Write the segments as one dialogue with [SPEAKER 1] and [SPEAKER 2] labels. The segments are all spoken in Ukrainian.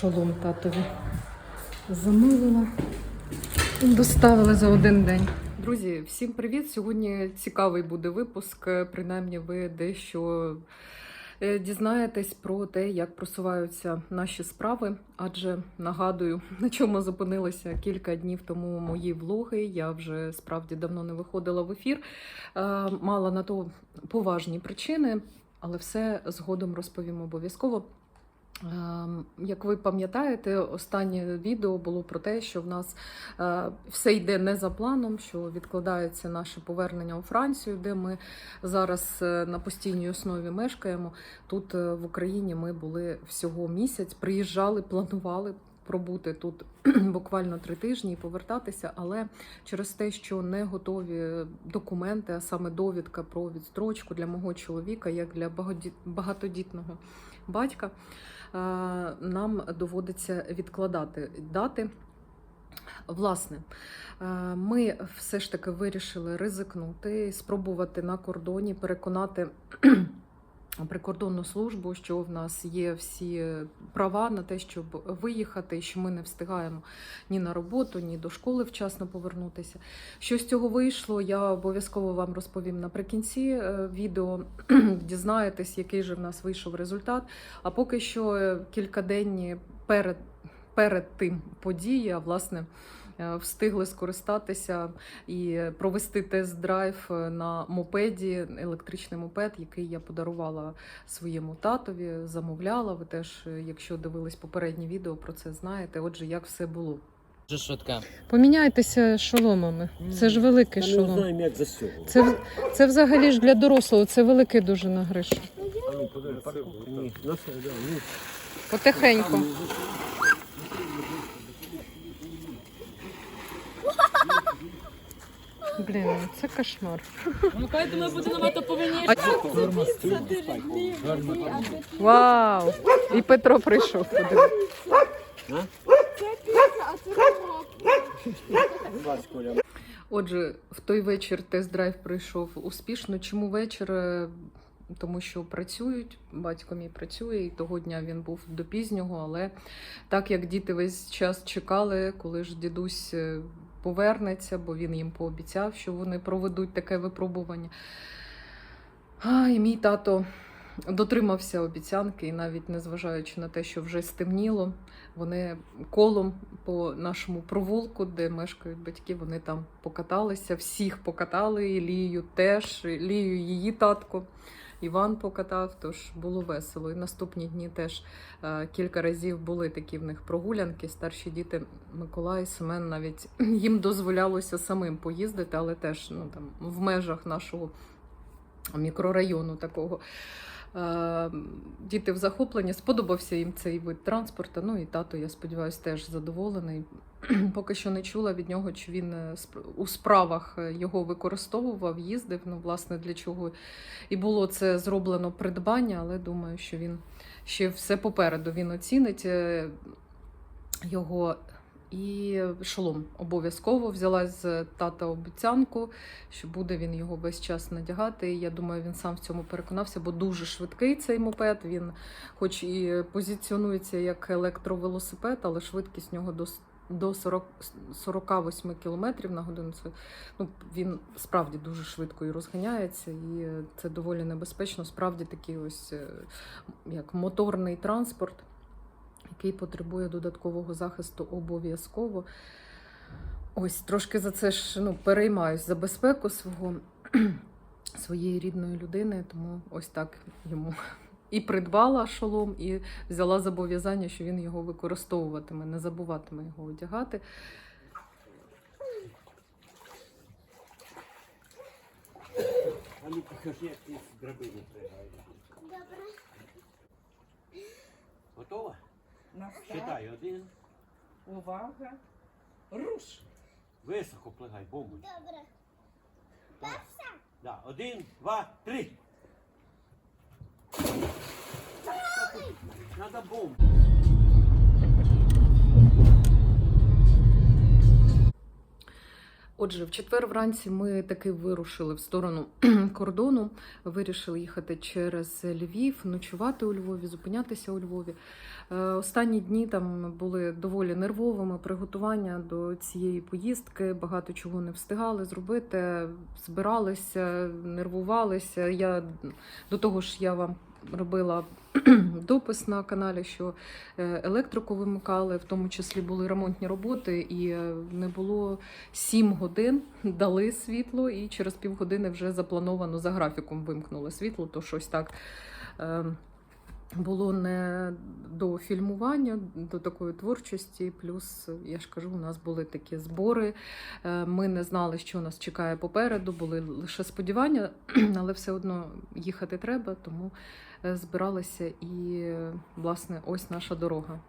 [SPEAKER 1] шолом татові замовила. Доставили за один день. Друзі, всім привіт! Сьогодні цікавий буде випуск. Принаймні, ви дещо е, дізнаєтесь про те, як просуваються наші справи. Адже нагадую, на чому зупинилися кілька днів тому мої влоги. Я вже справді давно не виходила в ефір. Е, Мала на то поважні причини, але все згодом розповім обов'язково. Ем, Як ви пам'ятаєте, останнє відео було про те, що в нас е, все йде не за планом, що відкладається наше повернення у Францію, де ми зараз е, на постійній основі мешкаємо. Тут е, в Україні ми були всього місяць, приїжджали, планували. Пробути тут буквально три тижні і повертатися, але через те, що не готові документи, а саме довідка про відстрочку для мого чоловіка, як для багатодітного батька, нам доводиться відкладати дати. Власне, е, ми все ж таки вирішили ризикнути, спробувати на кордоні переконати прикордонну службу, що в нас є всі права на те, щоб виїхати, що ми не встигаємо ні на роботу, ні до школи вчасно повернутися. Що з цього вийшло, я обов'язково вам розповім наприкінці е, відео. Дізнаєтесь, який же в нас вийшов результат. А поки що е, кількаденні перед, перед тим події, а власне. Е, Встигли скористатися і провести тест-драйв е, на мопеді, електричний мопед, який я подарувала своєму татові, замовляла. Ви теж, е, якщо дивились попереднє відео, про це знаєте. Отже, як все було.
[SPEAKER 2] Дуже швидка.
[SPEAKER 1] Поміняйтеся шоломами. Це ж великий
[SPEAKER 3] Та не
[SPEAKER 1] шолом.
[SPEAKER 3] знаємо, як застягувати.
[SPEAKER 1] Це, це взагалі ж для дорослого, це великий дуже нагриш.
[SPEAKER 3] А ну, подивись, парковка. Ні, на все, да, ні.
[SPEAKER 1] Потихеньку. Блін, це кошмар.
[SPEAKER 4] Ну, поэтому я буду на это повинні.
[SPEAKER 1] Вау! І Петро прийшов.
[SPEAKER 3] Коля,
[SPEAKER 1] Отже, в той вечір тест-драйв пройшов успішно. Чому вечір? Е, Тому що працюють, батько мій працює, і того дня він був до пізнього. Але так як діти весь час чекали, коли ж дідусь е, повернеться, бо він їм пообіцяв, що вони проведуть таке випробування. А, і мій тато дотримався обіцянки, і навіть незважаючи на те, що вже стемніло, вони колом по нашому провулку, де мешкають батьки, вони там покаталися, всіх покатали, і Лію теж, і Лію її татко. Іван покатав, тож було весело. І наступні дні теж е, кілька разів були такі в них прогулянки. Старші діти Миколай, Семен навіть їм дозволялося самим поїздити, але теж ну, там, в межах нашого мікрорайону такого. Е, Діти в захопленні, сподобався їм цей вид транспорту. Ну і тато, я сподіваюся, теж задоволений. Поки що не чула від нього, чи він е, у справах е, його використовував, їздив. Ну, власне, для чого і було це зроблено придбання, але думаю, що він ще все попереду він оцінить його. І шолом обов'язково взяла з тата обіцянку, що буде він його весь час надягати. Я думаю, він сам в цьому переконався, бо дуже швидкий цей мопед. Він, хоч і позиціонується як електровелосипед, але швидкість нього до, до 40, 48 км на годину. Це ну, він справді дуже швидко і розганяється, і це доволі небезпечно. Справді такий ось е, як моторний транспорт який потребує додаткового захисту обов'язково. Ось трошки за це ж ну, переймаюсь за безпеку свого, своєї рідної людини, тому ось так йому і придбала шолом, і взяла зобов'язання, що він його використовуватиме, не забуватиме його одягати.
[SPEAKER 3] А ну покажи, як ти з драбини пригаєш.
[SPEAKER 5] Добре.
[SPEAKER 3] Готова?
[SPEAKER 4] Настав.
[SPEAKER 3] Читай, один.
[SPEAKER 4] Увага. Руш.
[SPEAKER 3] Високо плигай, бомбу.
[SPEAKER 5] Добре.
[SPEAKER 3] Да, один, два, три. Надо бомбу.
[SPEAKER 1] Отже, в четвер вранці ми таки вирушили в сторону кордону. Вирішили їхати через Львів, ночувати у Львові, зупинятися у Львові. Е, Останні дні там були доволі нервовими. Приготування до цієї поїздки. Багато чого не встигали зробити. Збиралися, нервувалися. Я до того ж, я вам робила допис на каналі, що е, електрику вимикали, в тому числі були ремонтні роботи, і е, не було 7 годин дали світло, і через півгодини вже заплановано за графіком вимкнули світло, то щось так. е, Було не до фільмування, до такої творчості. Плюс, я ж кажу, у нас були такі збори. Ми не знали, що нас чекає попереду, були лише сподівання, але все одно їхати треба, тому збиралися і, власне, ось наша дорога.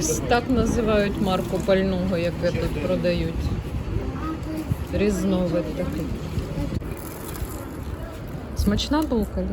[SPEAKER 1] Пульс так називають марку пального, яке тут продають. Різновид такий. Смачна булка? Лі?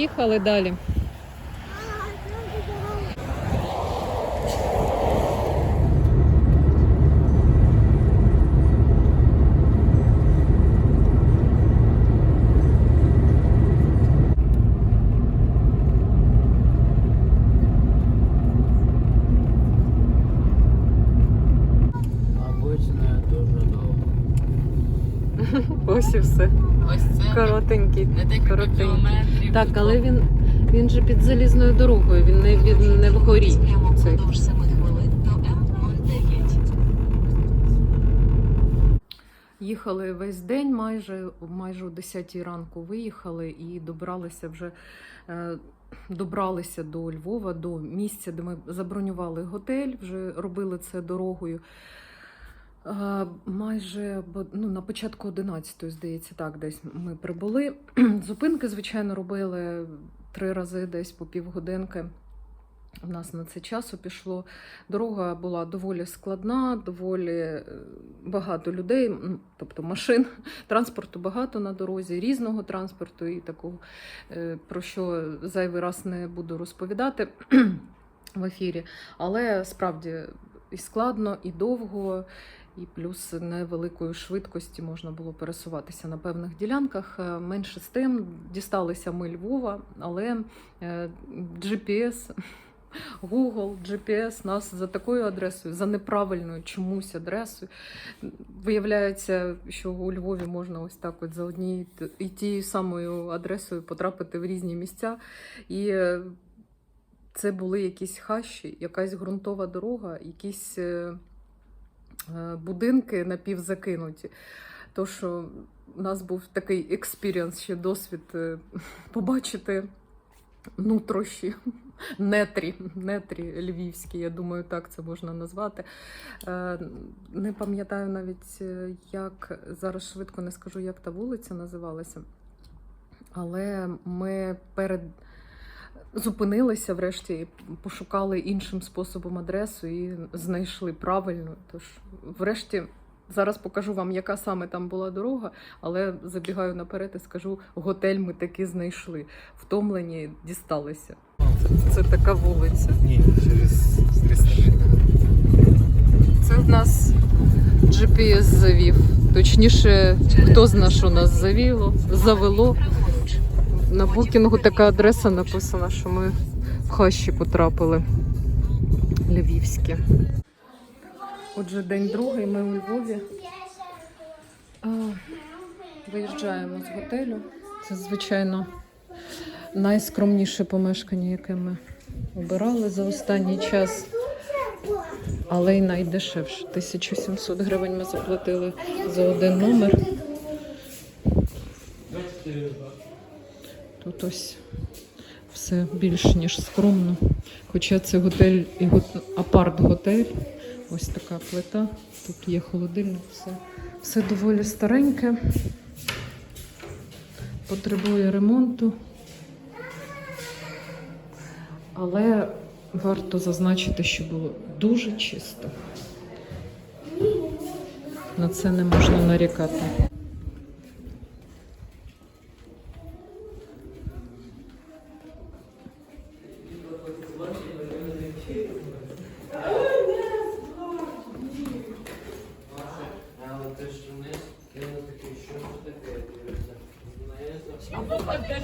[SPEAKER 1] Поїхали далі.
[SPEAKER 3] Обычно дуже довго.
[SPEAKER 1] Ось і все.
[SPEAKER 4] Ось це
[SPEAKER 1] Коротенький.
[SPEAKER 4] не декілька
[SPEAKER 1] коротенький. Так, але він, він же під залізною дорогою, він не, він не вгорі.
[SPEAKER 2] Прямо
[SPEAKER 1] Цей.
[SPEAKER 2] впродовж 7 хвилин до М09.
[SPEAKER 1] Їхали весь день, майже майже о 10 ранку виїхали і добралися вже е, добралися до Львова, до місця, де ми забронювали готель, вже робили це дорогою. Е, Майже ну, на початку 11 здається, так, десь ми прибули. Зупинки, звичайно, робили три рази десь по півгодинки. У нас на це часу пішло. Дорога була доволі складна, доволі е, багато людей, тобто машин, транспорту багато на дорозі, різного транспорту і такого, е, про що зайвий раз не буду розповідати в ефірі. Але справді і складно, і довго, і плюс невеликої швидкості можна було пересуватися на певних ділянках. Е, Менше з тим дісталися ми Львова, але е, GPS Google, GPS нас за такою адресою, за неправильною чомусь адресою. Виявляється, що у Львові можна ось так от за однією і тією самою адресою потрапити в різні місця. І е, це були якісь хащі, якась ґрунтова дорога, якісь будинки напівзакинуті. То, що у нас був такий експіріанс, ще досвід е, побачити нутрощі, нетрі, нетрі львівські, я думаю, так це можна назвати. Е, Не пам'ятаю навіть, е, як зараз швидко не скажу, як та вулиця називалася. Але ми перед зупинилися врешті, і пошукали іншим способом адресу і знайшли правильну. Тож, врешті, зараз покажу вам, яка саме там була дорога, але забігаю наперед і скажу, готель ми таки знайшли. Втомлені дісталися. Це, така вулиця.
[SPEAKER 3] Ні, через.
[SPEAKER 1] Це в нас GPS завів. Точніше, хто зна, що нас завіло, завело. На букінгу така адреса написана, що ми в хащі потрапили. Львівські. Отже, день другий, ми у Львові. Виїжджаємо з готелю. Це, звичайно, найскромніше помешкання, яке ми обирали за останній час. але й найдешевше. 1700 гривень ми заплатили за один номер. Тут ось все більш ніж скромно. Хоча це готель і гот- апарт-готель. Ось така плита. Тут є холодильник, все, все доволі стареньке. Потребує ремонту. Але варто зазначити, що було дуже чисто. На це не можна нарікати.
[SPEAKER 3] Але те, що вниз, кинув такий, що це таке, дивиться. Вниз,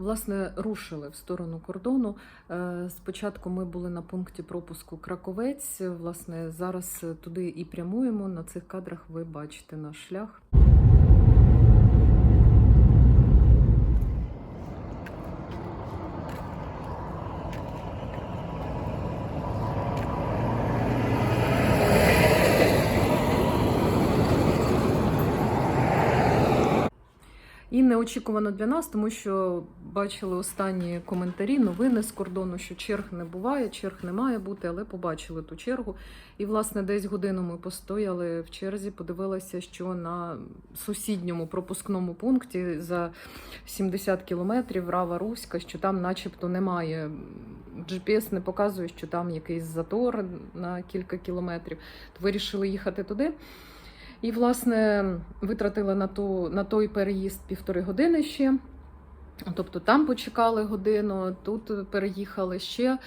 [SPEAKER 1] Власне, рушили в сторону кордону. Е, Спочатку ми були на пункті пропуску Краковець. Власне, зараз туди і прямуємо. На цих кадрах ви бачите наш шлях. І неочікувано для нас, тому що бачили останні коментарі, новини з кордону, що черг не буває, черг не має бути, але побачили ту чергу. І, власне, десь годину ми постояли в черзі, подивилися, що на сусідньому пропускному пункті за 70 кілометрів Рава Руська, що там, начебто, немає. GPS не показує, що там якийсь затор на кілька кілометрів. То вирішили їхати туди. І, власне, витратили на, ту, на той переїзд півтори години ще. Тобто там почекали годину, тут переїхали ще.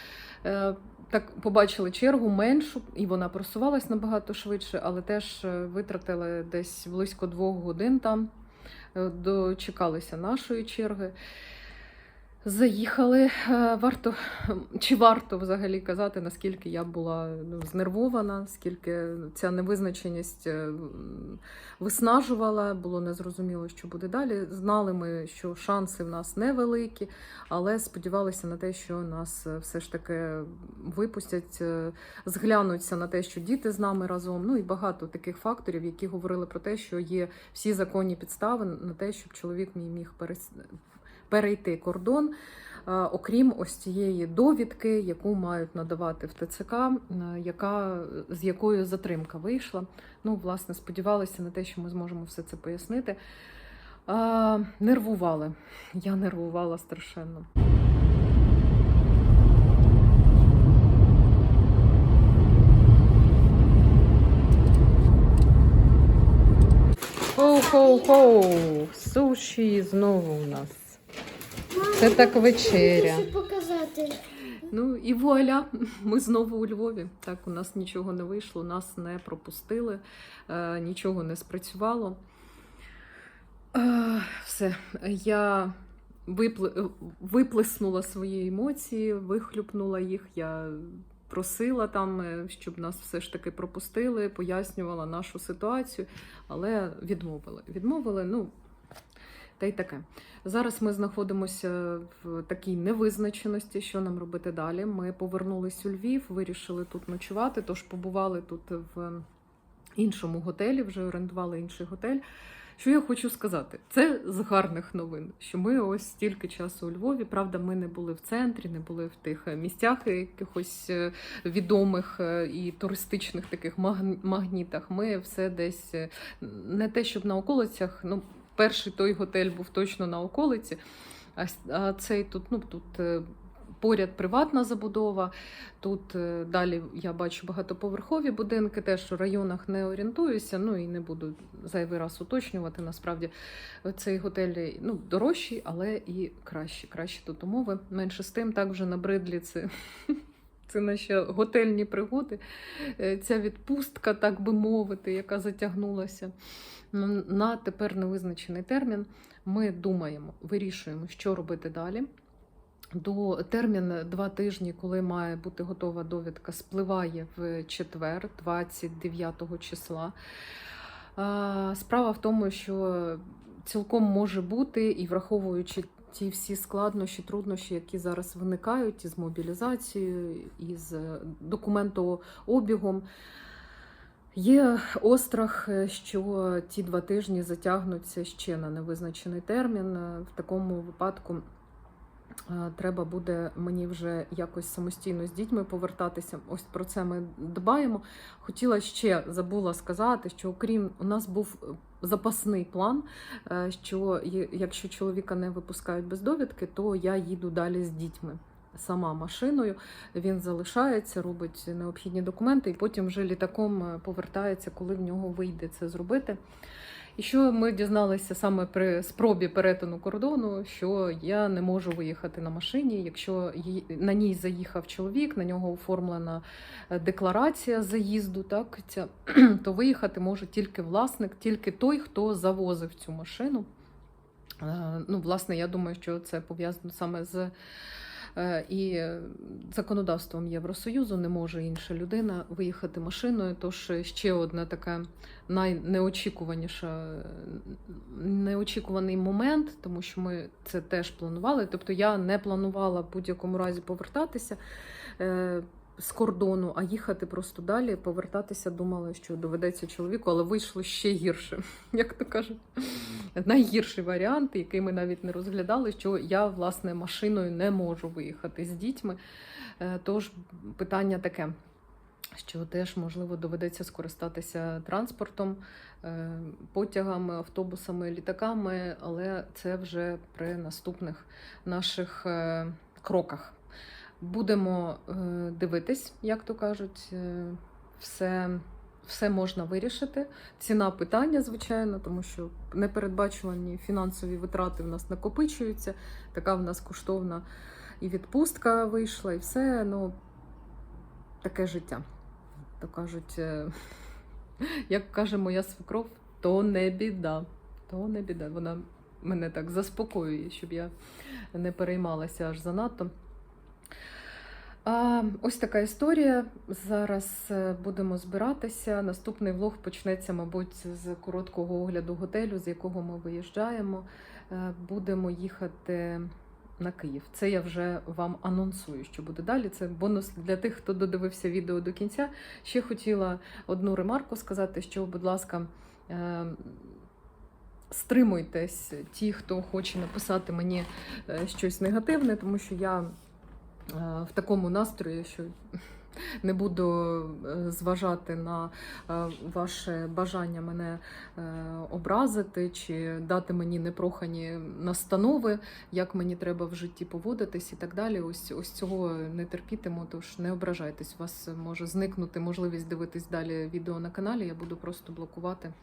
[SPEAKER 1] Е, Так побачили чергу меншу, і вона просувалась набагато швидше, але теж е, витратили десь близько двох годин там, Е, дочекалися нашої черги. Заїхали. Е, Варто чи варто взагалі казати, наскільки я була ну, знервована, скільки ця невизначеність е, виснажувала, було незрозуміло, що буде далі. Знали ми, що шанси в нас невеликі, але сподівалися на те, що нас е, все ж таки випустять, зглянуться на те, що діти з нами разом. Ну і багато таких факторів, які говорили про те, що є всі законні підстави на те, щоб чоловік мій міг перес- перейти кордон. е, Окрім ось цієї довідки, яку мають надавати в ТЦК, е, яка з якою затримка вийшла. Ну, власне, сподівалися на те, що ми зможемо все це пояснити. А, нервували. Я нервувала страшенно. Хоу-хоу-хоу! Суші знову у нас. Це так вечеря.
[SPEAKER 6] Хочу показати.
[SPEAKER 1] Ну і вуаля, ми знову у Львові. Так, у нас нічого не вийшло, нас не пропустили, е, нічого не спрацювало. Е, все, я випле- виплеснула свої емоції, вихлюпнула їх. Я просила там, е, щоб нас все ж таки пропустили, пояснювала нашу ситуацію, але відмовили. Відмовили, ну. Та й таке. Зараз ми знаходимося в такій невизначеності, що нам робити далі. Ми повернулись у Львів, вирішили тут ночувати, тож побували тут в іншому готелі, вже орендували інший готель. Що я хочу сказати? Це з гарних новин, що ми ось стільки часу у Львові. Правда, ми не були в центрі, не були в тих місцях якихось е, відомих е, і туристичних таких магнітах. Ми все десь е, не те, щоб на околицях. Ну, перший той готель був точно на околиці, а, цей тут, ну тут. е, Поряд приватна забудова. Тут е, далі я бачу багатоповерхові будинки, теж в районах не орієнтуюся, ну і не буду зайвий раз уточнювати. Насправді цей готель ну, дорожчий, але і кращий. Кращі тут умови. Менше з тим, так вже набридлі це. Це наші готельні пригоди, Е, ця відпустка, так би мовити, яка затягнулася на- тепер невизначений термін. Ми думаємо, вирішуємо, що робити далі. До термін два тижні, коли має бути готова довідка, спливає в четвер, 29 числа. Справа в тому, що цілком може бути, і враховуючи ті всі складнощі, труднощі, які зараз виникають із мобілізацією, із е, документообігом, Є острах, е, що ті два тижні затягнуться ще на невизначений термін. Е, В такому випадку треба буде мені вже якось самостійно з дітьми повертатися. Ось про це ми дбаємо. Хотіла ще забула сказати, що окрім у нас був запасний план, е, що якщо чоловіка не випускають без довідки, то я їду далі з дітьми. Сама машиною він залишається, робить необхідні документи, і потім вже літаком е, повертається, коли в нього вийде це зробити. І що ми дізналися саме при спробі перетину кордону, що я не можу виїхати на машині. Якщо на ній заїхав чоловік, на нього оформлена е, декларація заїзду, так ця, то виїхати може тільки власник, тільки той, хто завозив цю машину. Е, Ну, власне, я думаю, що це пов'язано саме з і е, законодавством Євросоюзу не може інша людина виїхати машиною. Тож ще одна така найнеочікуваніша е, неочікуваний момент, тому що ми це теж планували. Тобто я не планувала в будь-якому разі повертатися. З кордону, а їхати просто далі, повертатися, думала, що доведеться чоловіку, але вийшло ще гірше, як то кажуть. Найгірший варіант, який ми навіть не розглядали, що я власне машиною не можу виїхати з дітьми. Е, Тож питання таке, що теж можливо доведеться скористатися транспортом, е, потягами, автобусами, літаками, але це вже при наступних наших е, кроках. Будемо е, дивитись, як то кажуть, е, все. Все можна вирішити. Ціна питання, звичайно, тому що непередбачувані фінансові витрати в нас накопичуються. Така в нас коштовна і відпустка вийшла, і все. Ну, таке життя. То кажуть, е, як каже моя свекров, то не біда. То не біда. Вона мене так заспокоює, щоб я не переймалася аж занадто. Ось така історія. Зараз е, будемо збиратися. Наступний влог почнеться, мабуть, з короткого огляду готелю, з якого ми виїжджаємо. Е, Будемо їхати на Київ. Це я вже вам анонсую, що буде далі. Це бонус для тих, хто додивився відео до кінця. Ще хотіла одну ремарку сказати, що, будь ласка, е, стримуйтесь, ті, хто хоче написати мені щось негативне, тому що я в такому настрої, що не буду е, зважати на е, ваше бажання мене е, образити чи дати мені непрохані настанови, як мені треба в житті поводитись і так далі. Ось ось цього не терпітиму, тож не ображайтесь. У вас може зникнути можливість дивитись далі відео на каналі. Я буду просто блокувати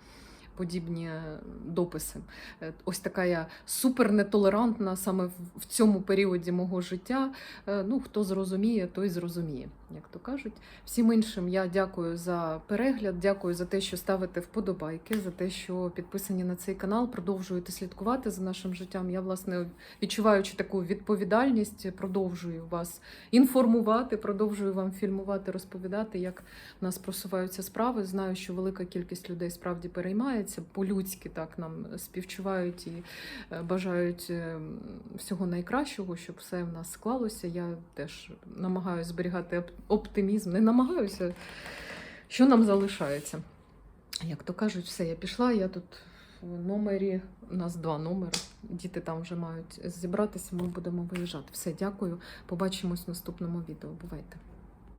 [SPEAKER 1] подібні е, дописи. Е, Ось така я супер нетолерантна саме в- цьому періоді мого життя. Е, Ну, хто зрозуміє, той зрозуміє, як то кажуть. Всім іншим я дякую за перегляд, дякую за те, що ставите вподобайки, за те, що підписані на цей канал, продовжуєте слідкувати за нашим життям. Я, власне, відчуваючи таку відповідальність, продовжую вас інформувати, продовжую вам фільмувати, розповідати, як в нас просуваються справи. Знаю, що велика кількість людей справді переймається по-людськи, так нам співчувають і е, бажають е, всього найкращого, щоб все в нас склалося. Я теж намагаюся зберігати оптимізм. Не намагаюся, що нам залишається. Як то кажуть, все, я пішла, я тут в номері, у нас два номери. Діти там вже мають зібратися, ми будемо виїжджати. Все, дякую. Побачимось в наступному відео. Бувайте.